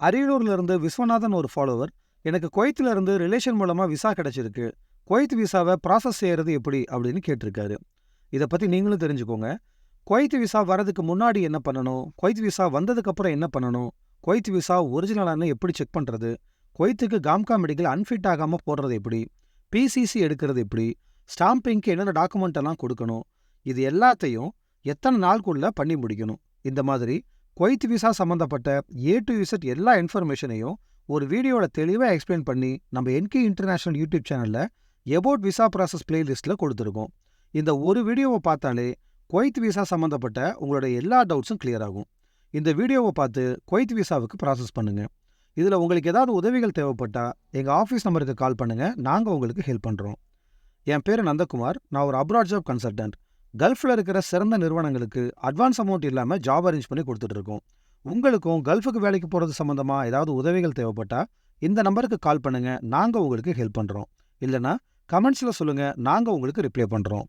அரியலூர்ல இருந்து விஸ்வநாதன் ஒரு ஃபாலோவர் எனக்கு குவைத்துல இருந்து ரிலேஷன் மூலமா விசா கிடைச்சிருக்கு. குவைத் விசாவை ப்ராசஸ் செய்யறது எப்படி அப்படின்னு கேட்டிருக்காரு. இதை பத்தி நீங்களும் தெரிஞ்சுக்கோங்க. குவைத் விசா வரதுக்கு முன்னாடி என்ன பண்ணணும்? குவைத் விசா வந்ததுக்கு அப்புறம் என்ன பண்ணணும்? குவைத் விசா ஒரிஜினலானு எப்படி செக் பண்றது? குவைத்துக்கு காம்கா மெடிக்கல் அன்ஃபிட் ஆகாமல் போடுறது எப்படி? பிசிசி எடுக்கிறது எப்படி? ஸ்டாம்பிங்க்கு என்னென்ன டாக்குமெண்ட் எல்லாம் கொடுக்கணும்? இது எல்லாத்தையும் எத்தனை நாளுக்குள்ளே பண்ணி முடிக்கணும்? இந்த மாதிரி குவைத் விசா சம்மந்தப்பட்ட ஏ டு விசட் எல்லா இன்ஃபர்மேஷனையும் ஒரு வீடியோவில் தெளிவாக எக்ஸ்பிளைன் பண்ணி நம்ம என்கே இன்டர்நேஷனல் யூடியூப் சேனலில் எபோட் விசா ப்ராசஸ் பிளேலிஸ்ட்டில் கொடுத்துருக்கோம். இந்த ஒரு வீடியோவை பார்த்தாலே குவைத் விசா சம்மந்தப்பட்ட உங்களோட எல்லா டவுட்ஸும் கிளியர் ஆகும். இந்த வீடியோவை பார்த்து குவைத் விசாவுக்கு ப்ராசஸ் பண்ணுங்க. இதில் உங்களுக்கு ஏதாவது உதவிகள் தேவைப்பட்டா எங்கள் ஆஃபீஸ் நம்பருக்கு கால் பண்ணுங்க. நாங்கள் உங்களுக்கு ஹெல்ப் பண்ணுறோம் என் பேர் நந்தகுமார். நான் ஒரு அப்ராட் ஜாப் கன்சல்டன்ட் கல்ஃபில் இருக்கிற சிறந்த நிறுவனங்களுக்கு அட்வான்ஸ் அமௌண்ட் இல்லாமல் ஜாப் அரேஞ்ச் பண்ணி கொடுத்துட்டு இருக்கோம் உங்களுக்கும் கல்ஃபுக்கு வேலைக்கு போகிறது சம்மந்தமாக ஏதாவது உதவிகள் தேவைப்பட்டா இந்த நம்பருக்கு கால் பண்ணுங்க. நாங்கள் உங்களுக்கு ஹெல்ப் பண்ணுறோம் இல்லைனா கமெண்ட்ஸில் சொல்லுங்கள் நாங்கள் உங்களுக்கு ரிப்ளை பண்ணுறோம்